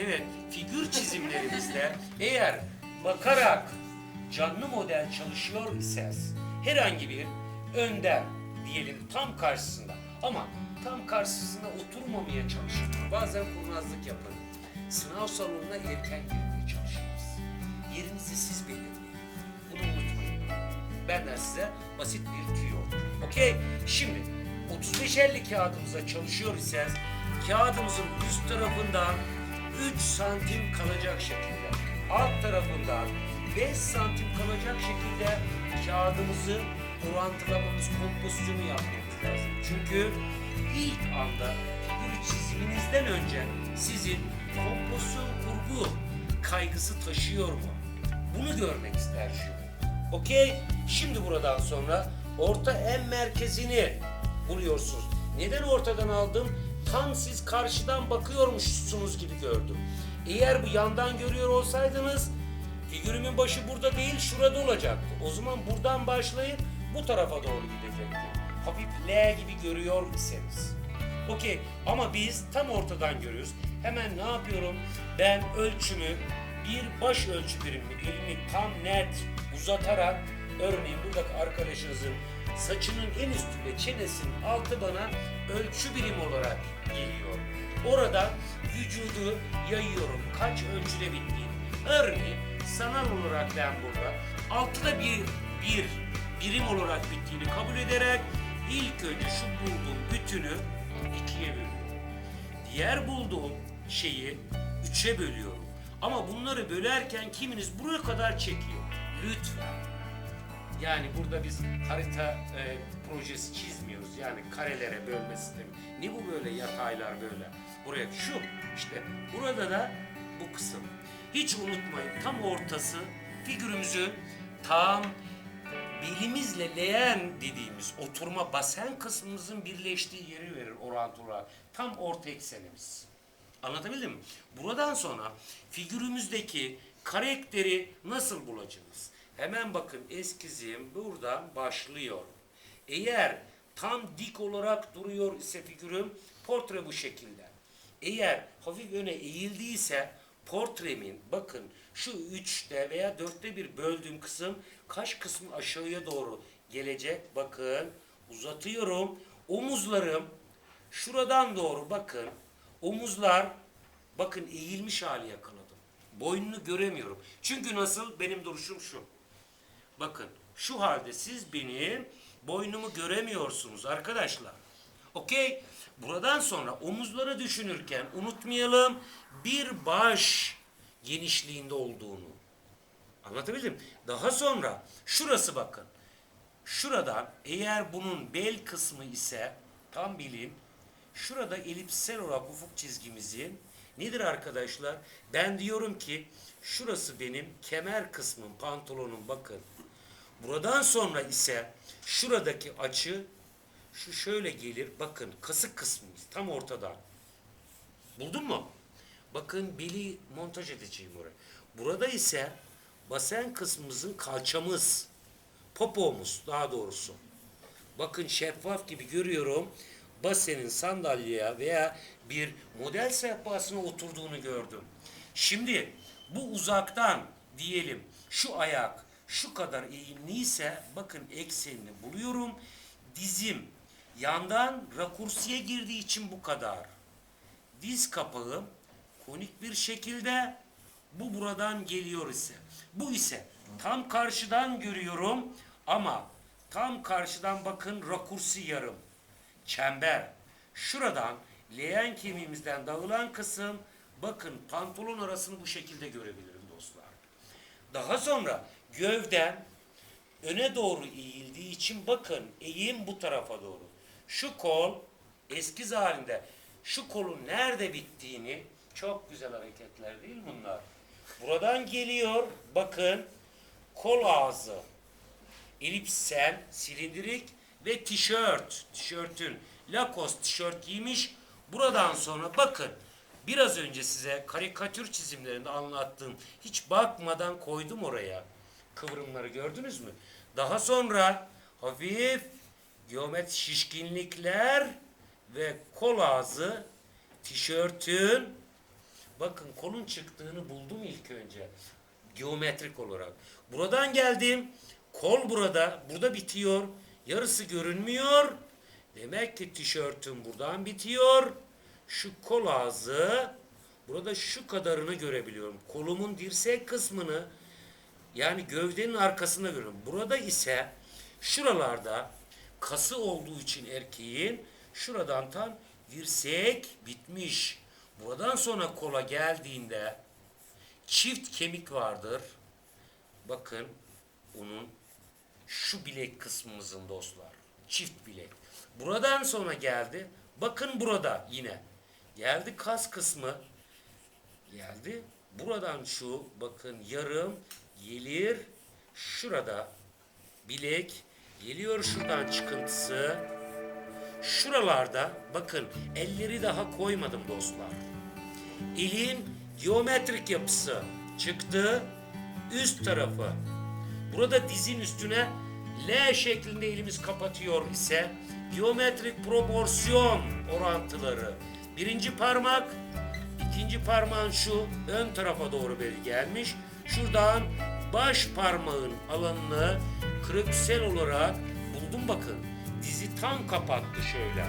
Evet, figür çizimlerimizde eğer bakarak canlı model çalışıyor iseniz herhangi bir önden diyelim tam karşısında ama tam karşısına oturmamaya çalışın. Bazen kurnazlık yapın. Sınav salonuna erken girmeye çalışınız. Yerinizi siz belirleyin. Bunu unutmayın. Benden size basit bir tüyo. Okey? Şimdi 35-50 kağıdımıza çalışıyor iseniz kağıdımızın üst tarafından 3 santim kalacak şekilde alt tarafından 5 santim kalacak şekilde kağıdımızı orantılamamız, kompozisyonu yapmamız lazım. Çünkü ilk anda figür çiziminizden önce sizin kompozisyon kurgu kaygısı taşıyor mu? Bunu görmek ister jüri. Okey. Şimdi buradan sonra orta en merkezini buluyorsunuz. Neden ortadan aldım? Tam siz karşıdan bakıyormuşsunuz gibi gördüm. Eğer bu yandan görüyor olsaydınız figürümün başı burada değil şurada olacaktı. O zaman buradan başlayıp bu tarafa doğru gidecekti. Hafif L gibi görüyor iseniz. Okey ama biz tam ortadan görüyoruz. Hemen ne yapıyorum? Ben ölçümü bir baş ölçü birimini elimi tam net uzatarak örneğin buradaki arkadaşınızın saçının en üstünde çenesinin altı bana ölçü birim olarak geliyor. Orada vücudu yayıyorum kaç ölçüde bittiğini. Örneğin sanal olarak ben burada altıda bir, bir birim olarak bittiğini kabul ederek ilk önce şu bulduğum bütünü ikiye bölüyorum. Diğer bulduğum şeyi üçe bölüyorum. Ama bunları bölerken kiminiz buraya kadar çekiyor. Lütfen. Yani burada biz harita e, projesi çizmiyoruz. Yani karelere bölme sistemi. Ne bu böyle yataylar böyle? Buraya şu işte burada da bu kısım. Hiç unutmayın tam ortası figürümüzün tam belimizle leğen dediğimiz oturma basen kısmımızın birleştiği yeri verir orantılı olarak. Tam orta eksenimiz. Anlatabildim mi? Buradan sonra figürümüzdeki karakteri nasıl bulacağız? Hemen bakın eskizim buradan başlıyor. Eğer tam dik olarak duruyor ise figürüm portre bu şekilde. Eğer hafif öne eğildiyse portremin bakın şu üçte veya dörtte bir böldüğüm kısım kaş kısmı aşağıya doğru gelecek. Bakın uzatıyorum. Omuzlarım şuradan doğru bakın. Omuzlar bakın eğilmiş hali yakaladım. Boynunu göremiyorum. Çünkü nasıl? Benim duruşum şu. Bakın şu halde siz benim boynumu göremiyorsunuz arkadaşlar. Okey. Buradan sonra omuzları düşünürken unutmayalım bir baş genişliğinde olduğunu. Anlatabildim? Daha sonra şurası bakın. Şuradan eğer bunun bel kısmı ise tam bilin şurada elipsel olarak ufuk çizgimizin nedir arkadaşlar? Ben diyorum ki şurası benim kemer kısmım pantolonum bakın. Buradan sonra ise şuradaki açı şu şöyle gelir. Bakın kasık kısmımız tam ortadan. Buldun mu? Bakın beli montaj edeceğim oraya. Burada ise basen kısmımızın kalçamız, popomuz daha doğrusu. Bakın şeffaf gibi görüyorum. Basenin sandalyeye veya bir model sehpasına oturduğunu gördüm. Şimdi bu uzaktan diyelim şu ayak şu kadar eğimliyse bakın eksenini buluyorum. Dizim yandan rakursiye girdiği için bu kadar. Diz kapağım konik bir şekilde bu buradan geliyor ise. Bu ise tam karşıdan görüyorum ama tam karşıdan bakın rakursi yarım. Çember. Şuradan leğen kemiğimizden dağılan kısım bakın pantolon arasını bu şekilde görebilirim dostlar. Daha sonra gövden öne doğru eğildiği için bakın eğim bu tarafa doğru. Şu kol eskiz halinde şu kolun nerede bittiğini çok güzel hareketler değil bunlar. Buradan geliyor bakın kol ağzı elipsel, silindirik ve tişört. Tişörtün Lacoste tişört giymiş. Buradan sonra bakın biraz önce size karikatür çizimlerinde anlattığım hiç bakmadan koydum oraya. Kıvrımları gördünüz mü? Daha sonra hafif geometri şişkinlikler ve kol ağzı tişörtün Bakın kolun çıktığını buldum ilk önce. Geometrik olarak. Buradan geldim. Kol burada. Burada bitiyor. Yarısı görünmüyor. Demek ki tişörtüm buradan bitiyor. Şu kol ağzı burada şu kadarını görebiliyorum. Kolumun dirsek kısmını yani gövdenin arkasında görüyorum. Burada ise şuralarda kası olduğu için erkeğin şuradan tam dirsek bitmiş. Buradan sonra kola geldiğinde çift kemik vardır. Bakın onun şu bilek kısmımızın dostlar. Çift bilek. Buradan sonra geldi. Bakın burada yine. Geldi kas kısmı. Geldi. Buradan şu bakın yarım gelir. Şurada bilek geliyor şuradan çıkıntısı. Şuralarda bakın elleri daha koymadım dostlar. Elin geometrik yapısı çıktı. Üst tarafı. Burada dizin üstüne L şeklinde elimiz kapatıyor ise geometrik proporsiyon orantıları. Birinci parmak, ikinci parmağın şu ön tarafa doğru beri gelmiş. Şuradan baş parmağın alanını krüksel olarak buldum bakın. Dizi tam kapattı şöyle.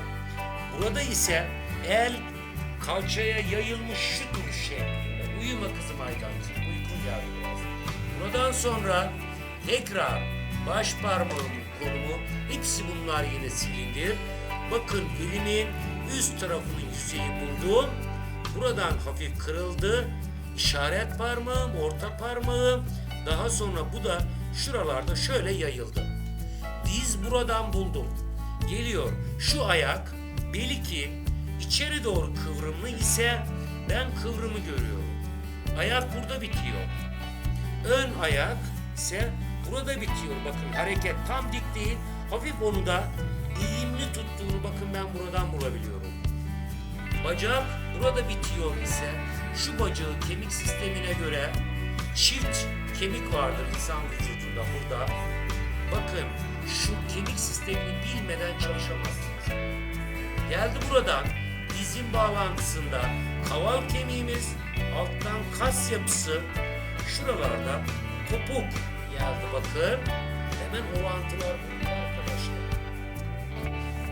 Burada ise el kalçaya yayılmış şu duruş şeklinde. Uyuma kızım Aydancığım, uykun geldi biraz. Buradan sonra tekrar baş parmağımın kolumu, hepsi bunlar yine silindir. Bakın elimin üst tarafının yüzeyi buldum. Buradan hafif kırıldı. İşaret parmağım, orta parmağım. Daha sonra bu da şuralarda şöyle yayıldı. Diz buradan buldum. Geliyor. Şu ayak belki içeri doğru kıvrımlı ise ben kıvrımı görüyorum. Ayak burada bitiyor. Ön ayak ise burada bitiyor. Bakın hareket tam dik değil. Hafif onu da eğimli tuttuğunu bakın ben buradan bulabiliyorum. Bacak burada bitiyor ise şu bacağı kemik sistemine göre çift kemik vardır insan vücudunda burada. Bakın şu kemik sistemini bilmeden çalışamazsınız. Geldi buradan dizin bağlantısında kaval kemiğimiz alttan kas yapısı şuralarda topuk geldi bakın. Hemen orantılar burada arkadaşlar.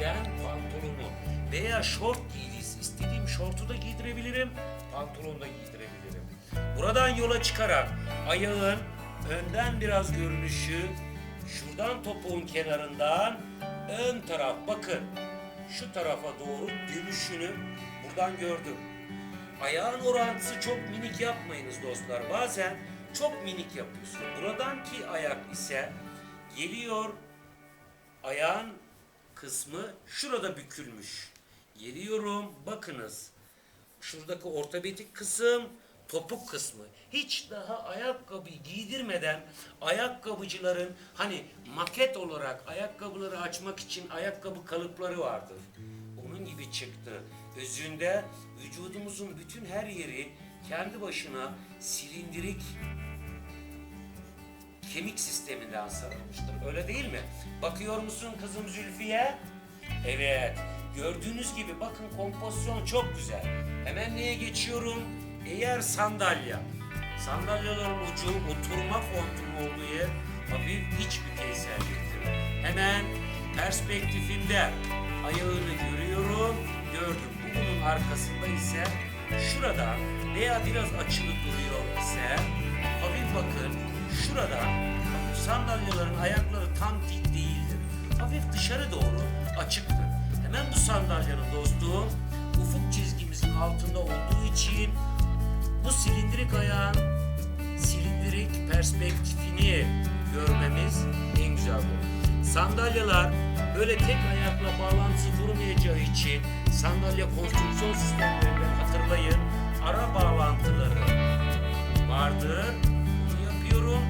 Ben pantolonumu veya şort giydiyse istediğim şortu da giydirebilirim, pantolonu da giydirebilirim. Buradan yola çıkarak ayağın önden biraz görünüşü, şuradan topuğun kenarından ön taraf bakın şu tarafa doğru dönüşünü buradan gördüm. Ayağın orantısı çok minik yapmayınız dostlar. Bazen çok minik yapıyorsun. Buradan ki ayak ise geliyor ayağın kısmı şurada bükülmüş. Geliyorum bakınız. Şuradaki ortopedik kısım topuk kısmı. Hiç daha ayakkabı giydirmeden ayakkabıcıların hani maket olarak ayakkabıları açmak için ayakkabı kalıpları vardır. Onun gibi çıktı. Özünde vücudumuzun bütün her yeri kendi başına silindirik kemik sisteminden sarılmıştır. Öyle değil mi? Bakıyor musun kızım Zülfiye? Evet. Gördüğünüz gibi bakın kompozisyon çok güzel. Hemen neye geçiyorum? Eğer sandalye. Sandalyelerin ucu oturma fontunun olduğu yer hafif iç bükeyselliktir. Hemen perspektifinde ayağını görüyorum, gördüm. Bu bunun arkasında ise şurada veya biraz açılı duruyor ise hafif bakın şurada hafif sandalyelerin ayakları tam dik değildir. Hafif dışarı doğru açıktır. Hemen bu sandalyenin dostum ufuk çizgimizin altında olduğu için bu silindirik ayağın silindirik perspektifini görmemiz en güzel bu. Sandalyeler böyle tek ayakla bağlantısı durmayacağı için sandalye konstrüksiyon sistemlerinde hatırlayın ara bağlantıları vardır. Bunu yapıyorum.